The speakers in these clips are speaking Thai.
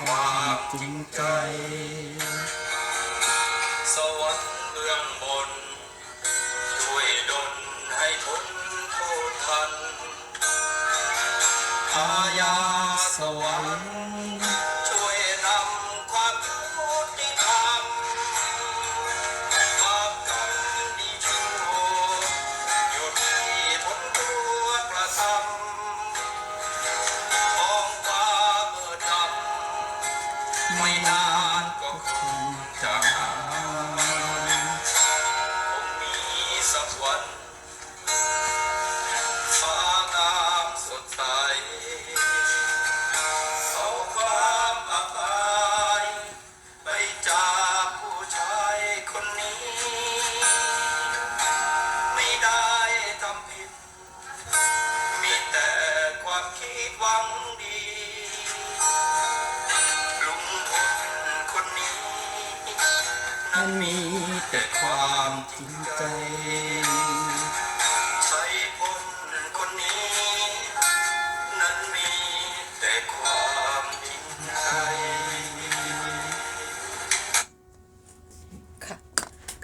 ความจริงใจำ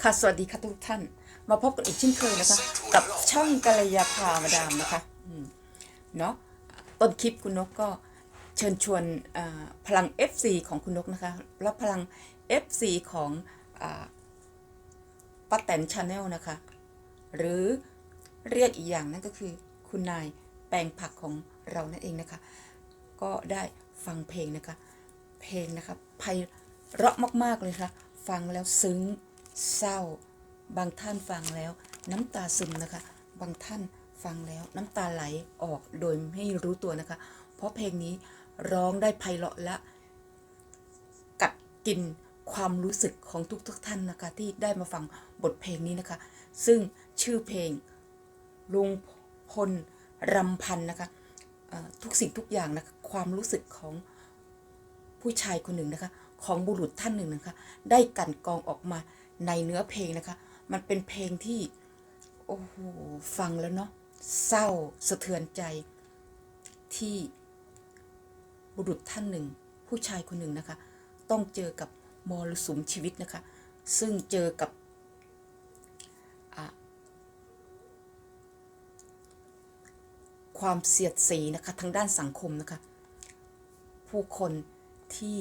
ค่ะ สวัสดีค่ะทุกท่าน มาพบกันอีกเช่นเคยนะคะ กับช่องกัลยาพามาดามนะคะเนาะต้นคลิปคุณนกก็เชิญชวนพลัง FC ของคุณนกนะคะ แล้วพลัง FC ของอป้าแตนชาแนลนะคะ หรือเรียกอีกอย่างนั่นก็คือ คุณนายแปลงผักของเรานั่นเองนะคะ ก็ได้ฟังเพลงนะคะ เพลงนะคะไพเราะมาก ๆ เลยค่ะ ฟังแล้วซึ้ง เศร้า บางท่านฟังแล้ว น้ำตาซึมนะคะ บางท่านฟังแล้วน้ำตาไหลออกโดยไม่รู้ตัวนะคะ เพราะเพลงนี้ร้องได้ไพเราะและ กัดกินความรู้สึกของทุกๆทท่านนะคะ ที่ได้มาฟังบทเพลงนี้นะคะ ซึ่งชื่อเพลงลุงพลรำพันนะคะทุกสิ่งทุกอย่างนะคะความรู้สึกของผู้ชายคนหนึ่งนะคะ ของบุรุษท่านหนึ่งนะคะ ได้กันกองออกมา ในเนื้อเพลงนะคะ มันเป็นเพลงที่ โอ้โห ฟังแล้วเนาะเศร้าสะเทือนใจที่บุรุษท่านหนึ่ง ผู้ชายคนหนึ่งนะคะ ต้องเจอกับมรสุมชีวิตนะคะ ซึ่งเจอกับความเสียดสีนะคะทางด้านสังคมนะคะ ผู้คนที่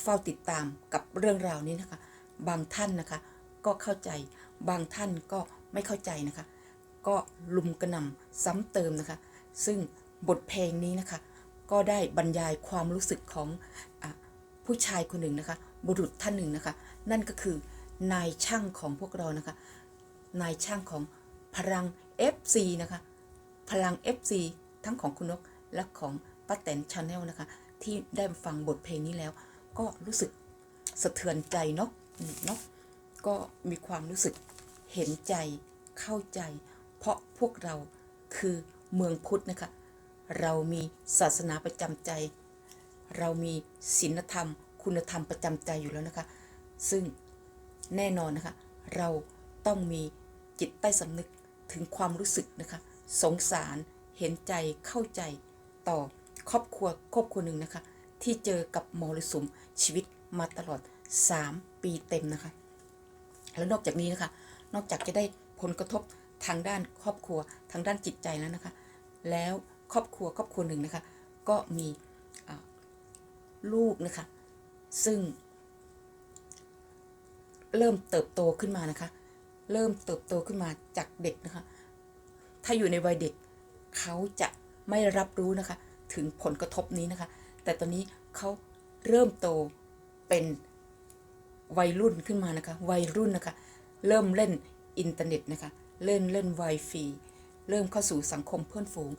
เฝ้าติดตามกับเรื่องราวนี้นะคะ บางท่านนะคะ ก็เข้าใจบางท่านก็ไม่เข้าใจนะคะ ก็ลุมกระหน่ำซ้ำเติมนะคะ ซึ่งบทเพลงนี้นะคะ ก็ได้บรรยายความรู้สึกของอผู้ชายคนหนึ่งนะคะ บุรุษท่านหนึ่งนะคะ นั่นก็คือนายช่างของพวกเรานะคะ นายช่างของพลัง FC นะคะ พลัง FC ทั้งของคุณนกและของป้าแตนชาแนลนะคะ ที่ได้ฟังบทเพลงนี้แล้ว ก็รู้สึกสะเทือนใจเนาะ เนาะก็มีความรู้สึกเห็นใจเข้าใจ เพราะพวกเราคือเมืองพุทธนะคะ เรามีศาสนาประจำใจ เรามีศีลธรรม คุณธรรมประจำใจอยู่แล้วนะคะ ซึ่งแน่นอนนะคะ เราต้องมีจิตใต้สำนึกถึงความรู้สึกนะคะ สงสารเห็นใจเข้าใจต่อครอบครัวครอบครัวหนึ่งนะคะ ที่เจอกับมรสุมชีวิตมาตลอด 3 ปีเต็มนะคะ แล้วนอกจากนี้นะคะ นอกจากจะได้ผลกระทบทางด้านครอบครัวทางด้านจิตใจแล้วนะคะ แล้วครอบครัวครอบครัวหนึ่งนะคะ ก็มีลูกนะคะ ซึ่ง เริ่มเติบโตขึ้นมานะคะ เริ่มเติบโตขึ้นมาจากเด็กนะคะ ถ้าอยู่ในวัยเด็กเขาจะไม่รับรู้นะคะ ถึงผลกระทบนี้นะคะ แต่ตอนนี้เขาเริ่มโตเป็น วัยรุ่นขึ้นมานะคะ วัยรุ่นนะคะ เริ่มเล่นอินเทอร์เน็ตนะคะ เล่นเล่นไวฟีเริ่มเข้าสู่สังคมเพื่อนฝูง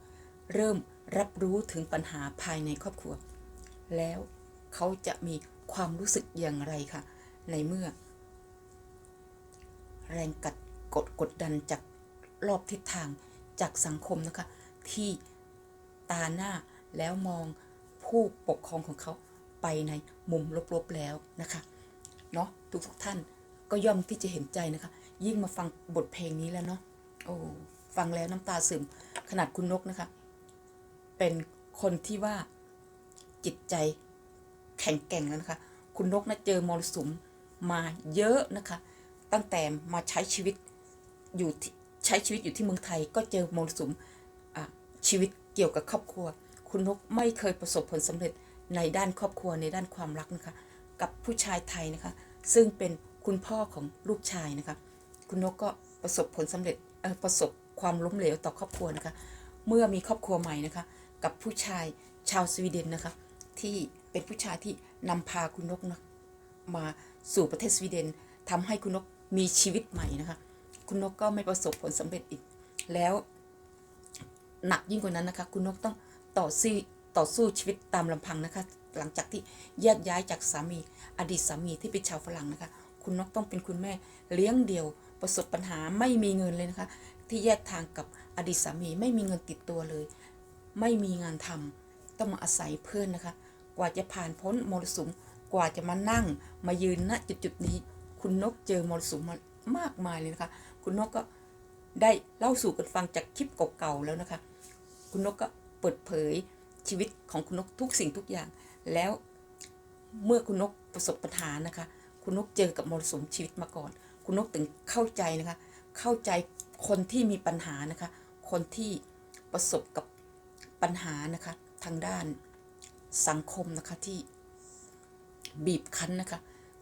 เริ่มรับรู้ถึงปัญหาภายในครอบครัว แล้วเขาจะมีความรู้สึกอย่างไรคะในเมื่อ แรงกัดกดกดดันจากรอบทิศทางจากสังคมนะคะ ที่ตาหน้าแล้วมองผู้ปกครองของเขาไปในมุมลบๆแล้วนะคะ เนาะทุกทุกท่านก็ย่อมที่จะเห็นใจนะคะ ยิ่งมาฟังบทเพลงนี้แล้วเนาะโอ้ฟังแล้วน้ำตาซึมขนาดคุณนกนะคะ เป็นคนที่ว่าจิตใจแข็งแกร่งแล้วนะคะ คุณนกนะเจอมรสุมมาเยอะนะคะ ตั้งแต่มาใช้ชีวิตอยู่ใช้ชีวิตอยู่ที่เมืองไทย ก็เจอมรสุมอะชีวิตเกี่ยวกับครอบครัว คุณนกไม่เคยประสบผลสำเร็จในด้านครอบครัวในด้านความรักนะคะ กับผู้ชายไทยนะคะ ซึ่งเป็นคุณพ่อของลูกชายนะคะ คุณนกก็ประสบผลสำเร็จเออประสบความล้มเหลวต่อครอบครัวนะคะ เมื่อมีครอบครัวใหม่นะคะ กับผู้ชายชาวสวีเดนนะคะ ที่เป็นผู้ชายที่นำพาคุณนกนะมาสู่ประเทศสวีเดนทำให้คุณนกมีชีวิตใหม่นะคะ คุณนกก็ไม่ประสบผลสำเร็จอีก แล้วหนักยิ่งกว่านั้นนะคะ คุณนกต้องต่อสู้ต่อสู้ชีวิตตามลำพังนะคะ หลังจากที่แยกย้ายจากสามี อดีตสามีที่เป็นชาวฝรั่งนะคะ คุณนกต้องเป็นคุณแม่เลี้ยงเดี่ยว ประสบปัญหาไม่มีเงินเลยนะคะ ที่แยกทางกับอดีตสามีไม่มีเงินติดตัวเลย ไม่มีงานทำต้องมาอาศัยเพื่อนนะคะ กว่าจะผ่านพ้นมรสุมกว่าจะมานั่งมายืนณจุดจุดนี้ คุณนกเจอมรสุมมามากมายเลยนะคะ คุณนกก็ได้เล่าสู่กันฟังจากคลิปเก่าๆแล้วนะคะ คุณนกก็เปิดเผยชีวิตของคุณนกทุกสิ่งทุกอย่าง แล้วเมื่อคุณนกประสบปัญหานะคะ คุณนกเจอกับมรสุมชีวิตมาก่อน คุณนกถึงเข้าใจนะคะ เข้าใจคนที่มีปัญหานะคะ คนที่ประสบกับปัญหานะคะ ทางด้านสังคมนะคะที่บีบคั้นนะคะ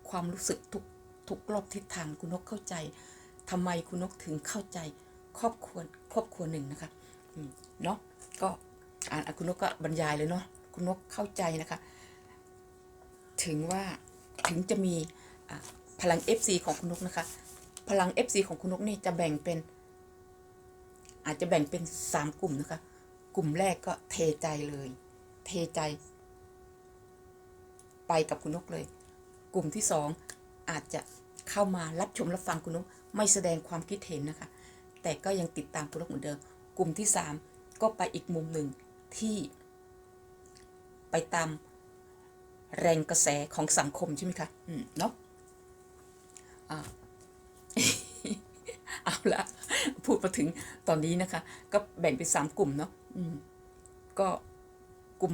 ความรู้สึกทุกทุกรอบทิศทางคุณนกเข้าใจทำไมคุณนกถึงเข้าใจครอบครัวครอบครัวหนึ่งนะคะเนาะก็อ่านคุณนกก็บรรยายเลยเนาะคุณนกเข้าใจนะคะ ถึงว่าถึงจะมีะพลัง FC ของคุณนกนะคะ พลัง FC ของคุณนกนี่จะแบ่งเป็น อาจจะแบ่งเป็นสามกลุ่มนะคะ กลุ่มแรกก็เทใจเลย เทใจ ไปกับคุณนกเลย กลุ่มที่สองอาจจะเข้ามารับชมรับฟังคุณนกไม่แสดงความคิดเห็นนะคะ แต่ก็ยังติดตามคุณนกเหมือนเดิม กลุ่มที่สามก็ไปอีกมุมหนึ่งที่ไปตาม แรงกระแสของสังคมใช่ไหมคะอืมเนาะอ่าเอาละพูดมาถึงตอนนี้นะคะ ก็แบ่งเป็นสามกลุ่มเนาะอืมก็กลุ่ม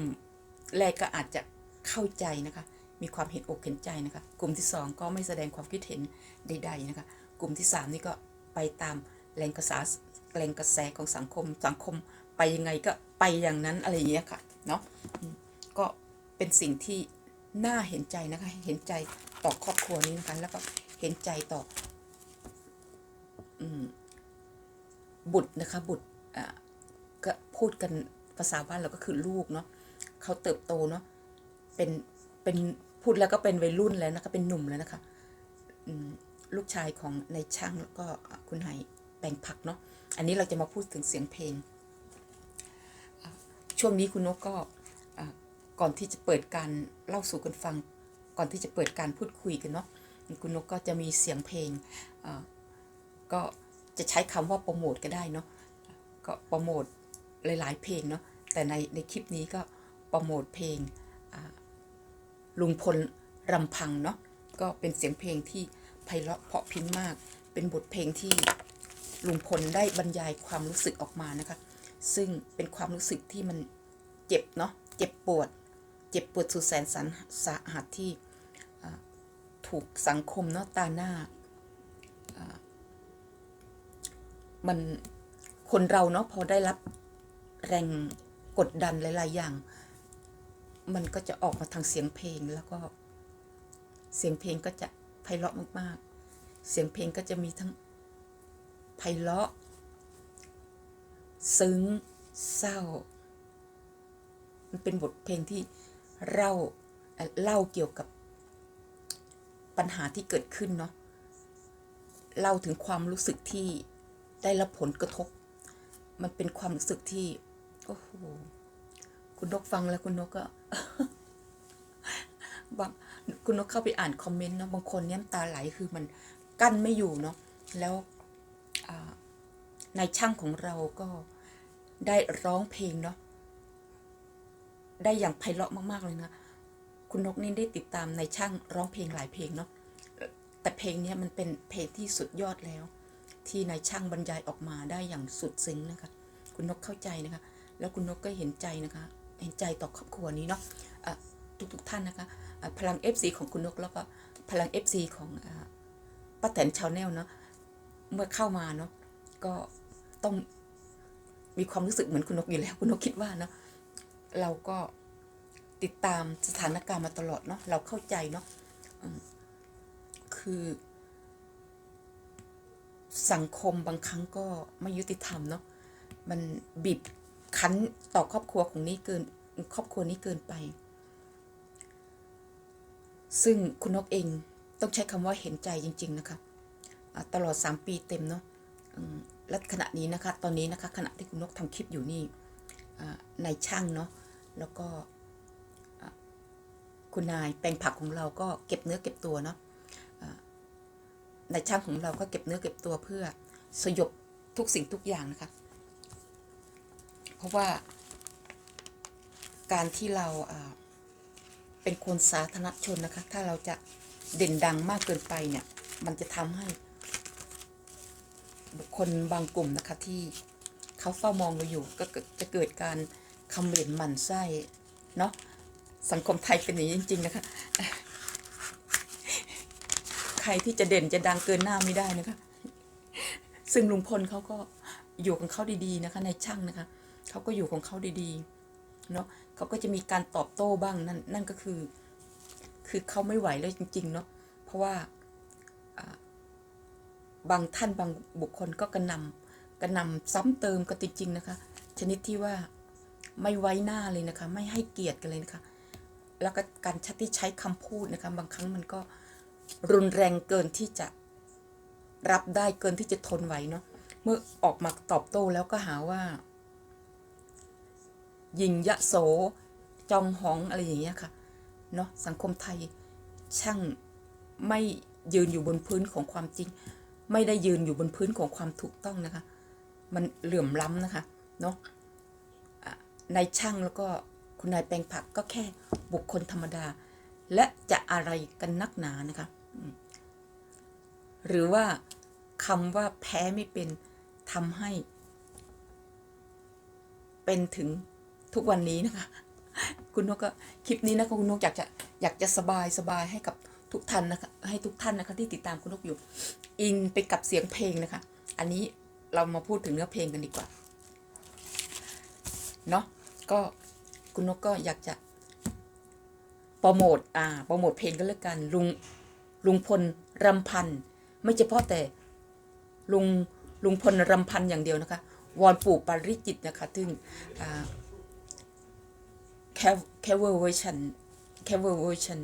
แรกก็อาจจะเข้าใจนะคะ มีความเห็นอกเห็นใจนะคะ กลุ่มที่สองก็ไม่แสดงความคิดเห็นใด ๆนะคะ กลุ่มที่สามนี่ก็ไปตามแรงกระแสแรงกระแสของสังคมสังคมไปยังไงก็ไปอย่างนั้นอะไรอย่างเงี้ยค่ะเนาะก็เป็นสิ่งที่ น่าเห็นใจนะคะ เห็นใจต่อครอบครัวนี้นะคะ แล้วก็เห็นใจต่อบุตรนะคะ บุตรก็พูดกันภาษาบ้านเราก็คือลูกเนาะเขาเติบโตเนาะเป็นเป็นพูดแล้วก็เป็นวัยรุ่นแล้วนะคะเป็นหนุ่มแล้วนะคะลูกชายของนายช่างแล้วก็คุณไหแปลงผักเนาะอันนี้เราจะมาพูดถึงเสียงเพลง ช่วงนี้คุณนกก็ ก่อนที่จะเปิดการเล่าสู่กันฟัง ก่อนที่จะเปิดการพูดคุยกันเนาะคุณนกก็จะมีเสียงเพลงอะก็จะใช้คำว่าโปรโมทก็ได้เนาะก็โปรโมทหลายๆ เพลงเนาะแต่ในในคลิปนี้ก็โปรโมทเพลงอ่าลุงพลรำพังเนาะก็เป็นเสียงเพลงที่ไพเราะเพราะพิ้นมาก เป็นบทเพลงที่ลุงพลได้บรรยายความรู้สึกออกมานะคะ ซึ่งเป็นความรู้สึกที่มันเจ็บเนาะเจ็บปวด เจ็บปวดสุดแสนสันสาหัสที่ถูกสังคมเนาะตาหน้ามันคนเราเนาะพอได้รับแรงกดดันหลาย ๆ อย่าง มันก็จะออกมาทางเสียงเพลงแล้วก็เสียงเพลงก็จะไพเราะมาก ๆ เสียงเพลงก็จะมีทั้งไพเราะ ซึ้ง เศร้า มันเป็นบทเพลงที่ เล่าเล่าเกี่ยวกับปัญหาที่เกิดขึ้นเนาะเล่าถึงความรู้สึกที่ได้รับผลกระทบ มันเป็นความรู้สึกที่โอ้โหคุณนกฟังแล้วคุณนกก็บางคุณนกเข้าไปอ่านคอมเมนต์เนาะบางคนเนี่ยน้ำตาไหลคือมันกั้นไม่อยู่เนาะแล้วอ่านายช่างของเราก็ได้ร้องเพลงเนาะ ได้อย่างไพเราะมากๆเลยนะ คุณนกนี่ได้ติดตามในช่างร้องเพลงหลายเพลงเนาะ แต่เพลงนี้มันเป็นเพลงที่สุดยอดแล้ว ที่นายช่างบรรยายออกมาได้อย่างสุดซึ้งนะคะ คุณนกเข้าใจนะคะ แล้วคุณนกก็เห็นใจนะคะ เห็นใจต่อครอบครัวนี้เนาะะทุกๆท่านนะคะะพลัง FC ของคุณนกแล้วก็พลัง FC ของอป้าแตนชาวแนลเนาะ เมื่อเข้ามาเนาะ ก็ต้องมีความรู้สึกเหมือนคุณนกอยู่แล้ว คุณนกคิดว่าเนาะ เราก็ติดตามสถานการณ์มาตลอดเนาะเราเข้าใจเนาะคือ สังคมบางครั้งก็ไม่ยุติธรรมเนาะมันบีบคั้นต่อครอบครัวของนี้เกินครอบครัวนี้เกินไป ซึ่งคุณนกเองต้องใช้คำว่าเห็นใจจริง ๆ นะคะตลอด 3 ปีเต็มเนาะและขณะนี้นะคะ ตอนนี้นะคะ ขณะที่คุณนกทำคลิปอยู่นี่อ่านายช่างเนาะ แล้วก็คุณนายแปลงผักของเราก็เก็บเนื้อเก็บตัวเนาะในช่างของเราก็เก็บเนื้อเก็บตัวเพื่อสยบทุกสิ่งทุกอย่างนะคะ เพราะว่าการที่เราเป็นคนสาธารณชนนะคะ ถ้าเราจะเด่นดังมากเกินไปเนี่ย มันจะทำให้บุคคลบางกลุ่มนะคะที่เขาเฝ้ามองเราอยู่ก็จะเกิดการ คำเหม็นหมันไส้เนาะสังคมไทยเป็นอย่างนี้จริง ๆ นะคะ ใครที่จะเด่นจะดังเกินหน้าไม่ได้นะคะ ซึ่งลุงพลเขาก็อยู่ของเขาดีๆนะคะ ในช่างนะคะเขาก็อยู่ของเขาดีๆเนาะเขาก็จะมีการตอบโต้บ้างนั่นนั่นก็คือ คือเขาไม่ไหวแล้วจริง ๆ เนาะเพราะว่าบางท่านบางบุคคลก็กระนำกระนำซ้ำเติมกันจริงๆนะคะ ชนิดที่ว่า ไม่ไว้หน้าเลยนะคะ ไม่ให้เกียรติกันเลยนะคะ แล้วก็การชัดที่ใช้คำพูดนะคะ บางครั้งมันก็รุนแรงเกินที่จะรับได้เกินที่จะทนไหวเนาะเมื่อออกมาตอบโต้แล้วก็หาว่ายิงยะโสจองหองอะไรอย่างเงี้ยค่ะเนาะสังคมไทยช่างไม่ยืนอยู่บนพื้นของความจริง ไม่ได้ยืนอยู่บนพื้นของความถูกต้องนะคะ มันเหลื่อมล้ำนะคะเนาะ นายช่างแล้วก็คุณนายแปลงผักก็แค่บุคคลธรรมดา และจะอะไรกันนักหนานะคะ หรือว่าคำว่าแพ้ไม่เป็นทำให้ เป็นถึงทุกวันนี้นะคะ คุณนกก็คลิปนี้นะคะคุณนกอยากจะอยากจะสบายสบายให้กับทุกท่านนะคะให้ทุกท่านนะคะที่ติดตามคุณนกอยู่ อินไปกับเสียงเพลงนะคะ อันนี้เรามาพูดถึงเนื้อเพลงกันดีกว่า เนาะก็คุณนกก็อยากจะโปรโมทอ่าโปรโมทเพลงก็แล้วกันลุงลุงพลรำพันไม่เฉพาะแต่ลุงลุงพลรำพันอย่างเดียวนะคะวอนปู่ปาริจิตนะคะซึ่งแคลแคเวอร์เวอร์ชันแคเวอร์เวอร์ชัน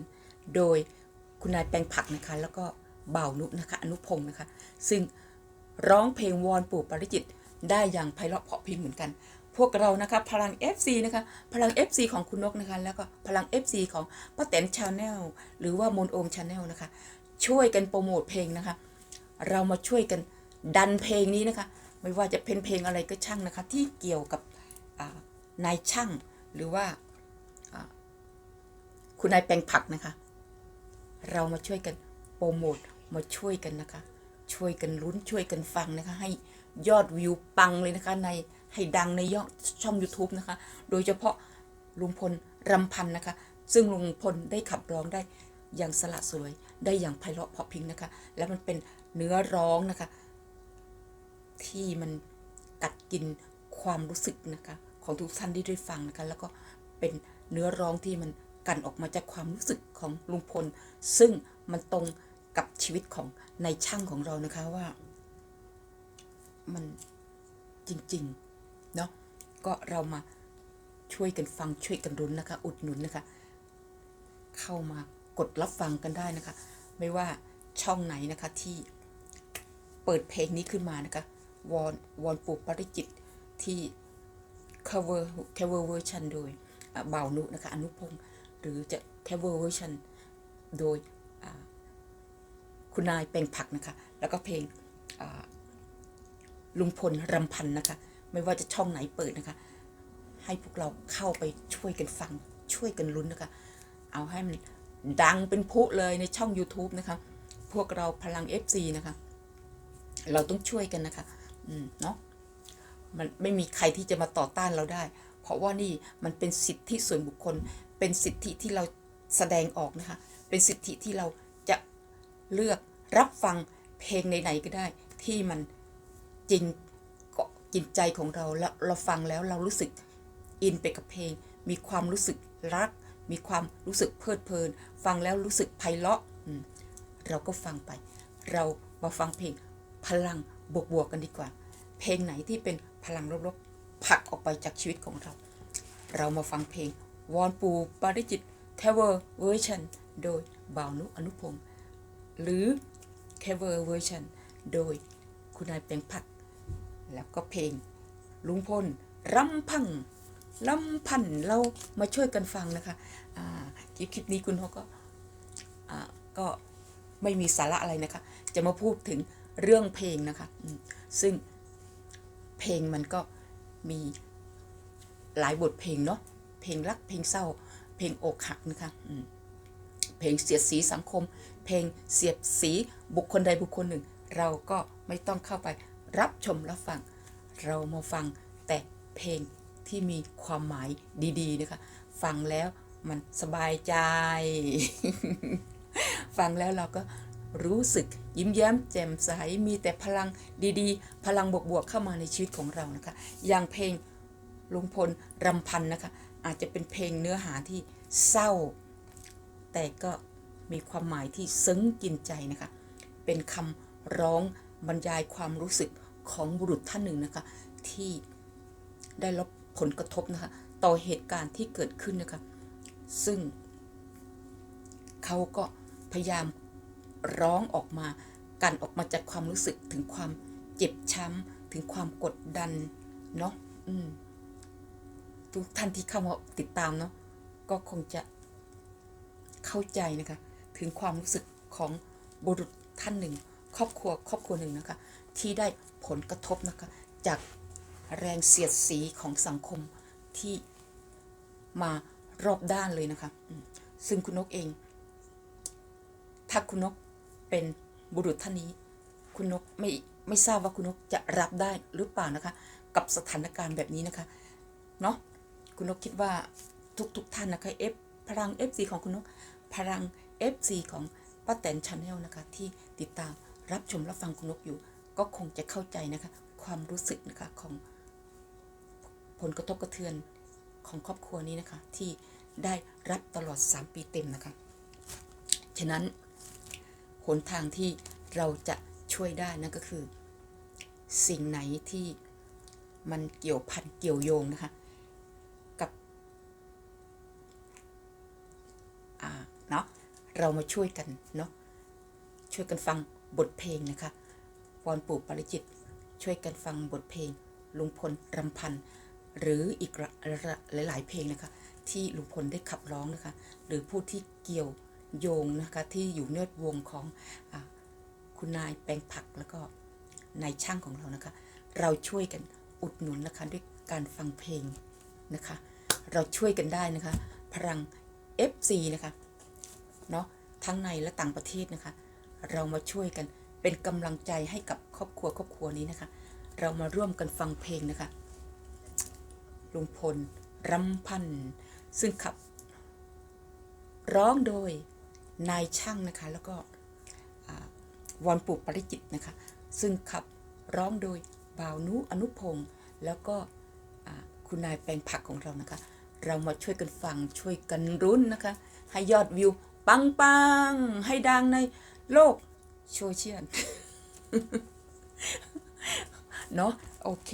โดยคุณนายแปลงผักนะคะ แล้วก็เบ่าวนุนะคะ อนุพงศ์นะคะ ซึ่งร้องเพลงวอนปู่ปาริจิตได้อย่างไพเราะเพราะพริ้งเหมือนกัน พวกเรานะคะพลัง FC นะคะพลัง FC ของคุณนกนะคะแล้วก็พลัง FC ของป้าแตนชาแนลหรือว่ามนโอมชาแนลนะคะช่วยกันโปรโมทเพลงนะคะ เรามาช่วยกันดันเพลงนี้นะคะ ไม่ว่าจะเป็นเพลงอะไรก็ช่างนะคะ ที่เกี่ยวกับนายช่างหรือว่าคุณนายแปลงผักนะคะ เรามาช่วยกันโปรโมทมาช่วยกันนะคะ ช่วยกันลุ้นช่วยกันฟังนะคะ ให้ยอดวิวปังเลยนะคะใน ให้ดังในยอดช่อง YouTube นะคะ โดยเฉพาะลุงพลรำพันนะคะ ซึ่งลุงพลได้ขับร้องได้อย่างสละสวย ได้อย่างไพเราะเพาะพิงนะคะ และมันเป็นเนื้อร้องนะคะ ที่มันกัดกินความรู้สึกนะคะ ของทุกท่านที่ได้ฟังนะคะ แล้วก็เป็นเนื้อร้องที่มันกันออกมาจากความรู้สึกของลุงพล ซึ่งมันตรงกับชีวิตของในช่างของเรานะคะว่า มันจริง ๆ ก็เรามาช่วยกันฟังช่วยกันรุนนะคะ อุดหนุนนะคะ เข้ามากดรับฟังกันได้นะคะ ไม่ว่าช่องไหนนะคะที่เปิดเพลงนี้ขึ้นมานะคะวอนวอนปูปริจิตที่ cover cover version โดยอ่าบ่านุนะคะอนุพงศ์หรือจะ cover version โดยคุณนายเป็นผักนะคะ แล้วก็เพลงลุงพลรำพันนะคะ ไม่ว่าจะช่องไหนเปิดนะคะ ให้พวกเราเข้าไปช่วยกันฟังช่วยกันลุ้นนะคะ เอาให้มันดังเป็นพุเลยในช่อง YouTube นะคะ พวกเราพลัง FC นะคะ เราต้องช่วยกันนะคะ อืมเนาะมันไม่มีใครที่จะมาต่อต้านเราได้ เพราะว่านี่มันเป็นสิทธิส่วนบุคคล เป็นสิทธิที่เราแสดงออกนะคะ เป็นสิทธิที่เราจะเลือกรับฟังเพลงไหนๆก็ได้ ที่มันจริง จิตใจของเราแล้วเราฟังแล้วเรารู้สึกอินไปกับเพลง มีความรู้สึกรัก มีความรู้สึกเพลิดเพลิน ฟังแล้วรู้สึกไพเราะอืมเราก็ฟังไป เรามาฟังเพลงพลังบวกๆกกันดีกว่า เพลงไหนที่เป็นพลังลบๆผลักออกไปจากชีวิตของเรา เรามาฟังเพลงวอนปูปาริจิตเทเวอร์เวอร์ชันโดยบ่าวนุอนุพงศ์หรือเคเวอร์เวอร์ชันโดยคุณนายเป็นผัก แล้วก็เพลง ลุงพลรำพังลำพันเรามาช่วยกันฟังนะคะอ่าคลิปคลิปนี้คุณเขาก็อ่าก็ไม่มีสาระอะไรนะคะ จะมาพูดถึงเรื่องเพลงนะคะ ซึ่งเพลงมันก็มีหลายบทเพลงเนาะ เพลงรัก เพลงเศร้า เพลงอกหักนะคะ เพลงเสียดสีสังคม เพลงเสียดสีบุคคลใดบุคคลหนึ่ง เราก็ไม่ต้องเข้าไป รับชมรับฟัง เรามาฟังแต่เพลงที่มีความหมายดีๆนะคะฟังแล้วมันสบายใจ ฟังแล้วเราก็รู้สึกยิ้มแย้มแจ่มใส มีแต่พลังดีๆ พลังบวกๆเข้ามาในชีวิตของเรานะคะ อย่างเพลงลุงพลรำพันนะคะ อาจจะเป็นเพลงเนื้อหาที่เศร้า แต่ก็มีความหมายที่ซึ้งกินใจนะคะ เป็นคำร้อง บรรยายความรู้สึกของบุรุษท่านหนึ่งนะคะ ที่ได้รับผลกระทบนะคะ ต่อเหตุการณ์ที่เกิดขึ้นนะคะ ซึ่ง เขาก็พยายามร้องออกมากันออกมาจากความรู้สึกถึงความเจ็บช้ำถึงความกดดันเนาะทุกท่านที่เข้ามาติดตามเนาะก็คงจะเข้าใจนะคะ ถึงความรู้สึกของบุรุษท่านหนึ่ง ครอบครัวครอบครัวหนึ่งนะคะ ที่ได้ผลกระทบนะคะ จากแรงเสียดสีของสังคมที่มารอบด้านเลยนะคะ ซึ่งคุณนกเอง ถ้าคุณนกเป็นบุรุษท่านนี้ คุณนกไม่ไม่ทราบว่าคุณนกจะรับได้หรือเปล่านะคะ กับสถานการณ์แบบนี้นะคะ เนาะคุณนกคิดว่าทุกๆทท่านนะคะเอฟพลัง FC ของคุณนก พลัง FC ของป้าแตนชาแนลนะคะ ที่ติดตาม รับชมรับฟังคุณนกอยู่ ก็คงจะเข้าใจนะคะ ความรู้สึกนะคะของผลกระทบกระเทือนของครอบครัวนี้นะคะ ที่ได้รับตลอด 3 ปีเต็มนะคะ ฉะนั้นหนทางที่เราจะช่วยได้นั่นก็คือ สิ่งไหนที่มันเกี่ยวพันเกี่ยวโยงนะคะกับเนาะเรามาช่วยกันเนาะช่วยกันฟัง บทเพลงนะคะวอนปู่ปาริจิต ช่วยกันฟังบทเพลง ลุงพลรำพัน หรืออีกหลายๆ เพลงนะคะ ที่ลุงพลได้ขับร้องนะคะ หรือผู้ที่เกี่ยวโยงนะคะที่อยู่เนื้อวงของอคุณนายแปลงผักแล้วก็นายช่างของเรานะคะ เราช่วยกันอุดหนุนนะคะด้วยการฟังเพลงนะคะ เราช่วยกันได้นะคะ พลัง FC นะคะเนาะทั้งในและต่างประเทศนะคะ เรามาช่วยกันเป็นกำลังใจให้กับครอบครัวครอบครัวนี้นะคะ เรามาร่วมกันฟังเพลงนะคะลุงพลรำพันซึ่งขับ ร้องโดยนายช่างนะคะ แล้วก็วอนปุปริจิตนะคะ ซึ่งขับร้องโดยบ่าวนุอนุพงศ์แล้วก็คุณนายแปลงผักของเรานะคะ เรามาช่วยกันฟังช่วยกันรุ้นนะคะ ให้ยอดวิว ปังปังๆให้ดังใน โลกโซเชียลเนาะโอเค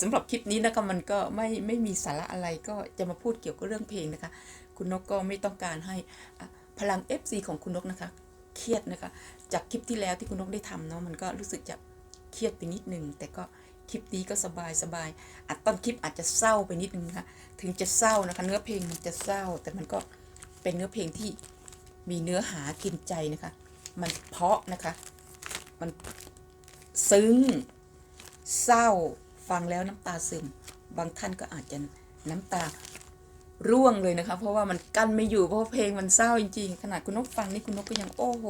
สำหรับคลิปนี้นะคะมันก็ไม่ไม่มีสาระอะไรก็จะมาพูดเกี่ยวกับเรื่องเพลงนะคะ คุณนกก็ไม่ต้องการให้พลัง FC ของคุณนกนะคะเครียดนะคะ จากคลิปที่แล้วที่คุณนกได้ทำเนาะมันก็รู้สึกจะเครียดไปนิดนึง แต่ก็คลิปนี้ก็สบายสบายอัดต้นคลิปอาจจะเศร้าไปนิดนึงนะคะถึงจะเศร้านะคะ เนื้อเพลงมันจะเศร้า แต่มันก็เป็นเนื้อเพลงที่มีเนื้อหากินใจนะคะ มันเพาะนะคะ มันซึ้ง เศร้า ฟังแล้วน้ำตาซึม บางท่านก็อาจจะน้ำตาร่วงเลยนะคะ เพราะว่ามันกั้นไม่อยู่เพราะเพลงมันเศร้าจริงๆ ขนาดคุณนกฟังนี่คุณนกก็ยังโอ้โห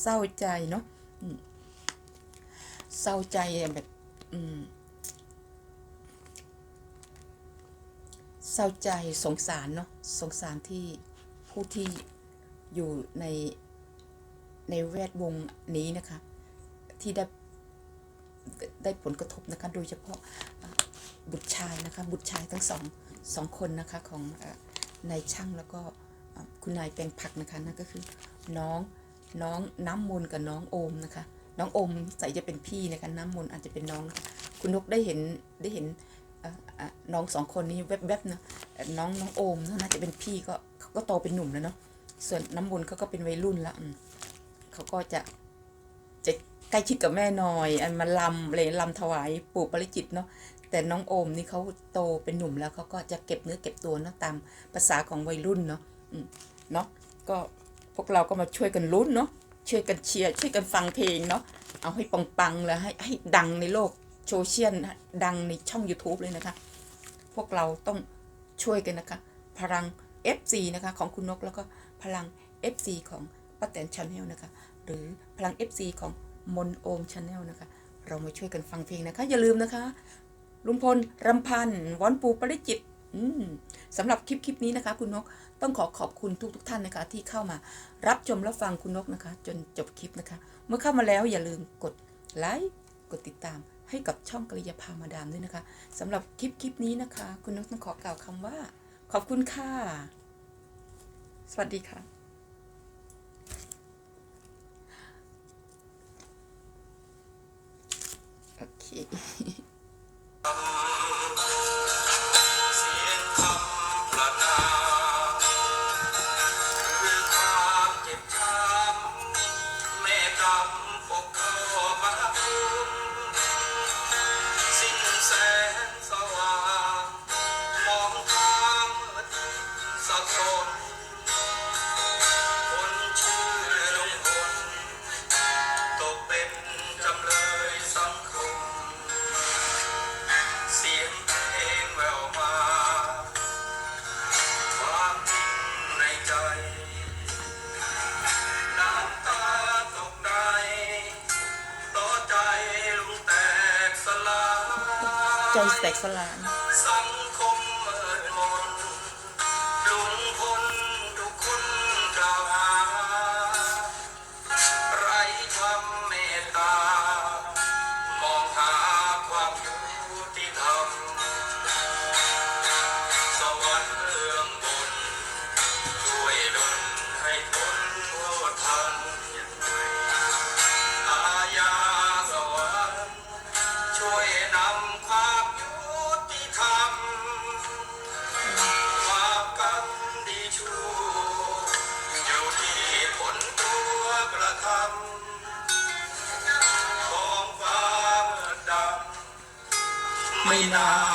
เศร้าใจเนาะเศร้าใจแบบเศร้าใจสงสารเนาะสงสารที่ผู้ที่อยู่ใน ในแวดวงนี้นะคะ ที่ได้ได้ผลกระทบนะคะ โดยเฉพาะบุตรชายนะคะ บุตรชายทั้งสองสองคนนะคะของนายช่างแล้วก็คุณนายแปลงผักนะคะนั่นก็คือน้องน้องน้ำมนกับน้องโอมนะคะ น้องโอมใส่จะเป็นพี่นะคะน้ำมนอาจจะเป็นน้องะคะคุณนกได้เห็นได้เห็นน้องสองคนนี้แวบๆนะน้องน้องโอมน่าจะเป็นพี่ก็เขาก็โตเป็นหนุ่มแล้วเนาะส่วนน้ำมนเขาก็เป็นวัยรุ่นละ เขาก็จะจะใกล้ชิดกับแม่หน่อย อันมาลำอะไรลำถวายปู่ปริจิตเนาะแต่น้องโอมนี่เขาโตเป็นหนุ่มแล้วเขาก็จะเก็บเนื้อเก็บตัวเนาะตามภาษาของวัยรุ่นเนาะเนาะก็พวกเราก็มาช่วยกันลุ้นเนาะช่วยกันเชียร์ช่วยกันฟังเพลงเนาะเอาให้ปังๆแล้วให้ให้ดังในโลกโซเชียลดังในช่อง YouTube เลยนะคะ พวกเราต้องช่วยกันนะคะ พลัง FC นะคะของคุณนกแล้วก็พลัง FC ของ ป้าแตนชาแนลนะคะ หรือพลัง FC ของมนโอมชาแนลนะคะ เรามาช่วยกันฟังเพลงนะคะ อย่าลืมนะคะ ลุงพลรำพันธ์วอนปูปริจิตอืมสำหรับคลิปคลิปนี้นะคะ คุณนกต้องขอขอบคุณทุกทท่านนะคะ ที่เข้ามารับชมและฟังคุณนกนะคะ จนจบคลิปนะคะ เมื่อเข้ามาแล้วอย่าลืมกดไลค์กดติดตามให้กับช่องกริยาพามาดามด้วยนะคะสำหรับคลิปคลิปนี้นะคะ คุณนกต้องขอกล่าวคำว่า ขอบคุณค่ะ สวัสดีค่ะ โ Yeah.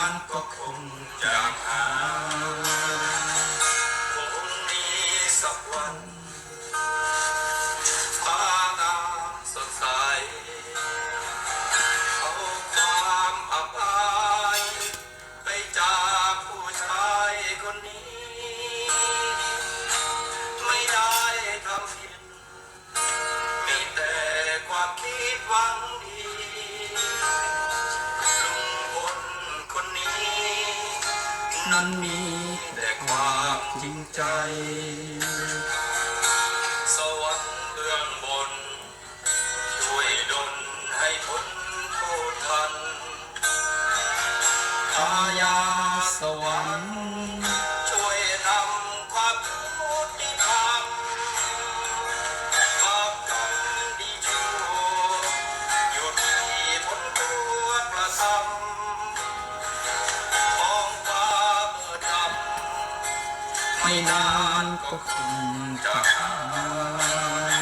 ไม่นานก็คงจะหาย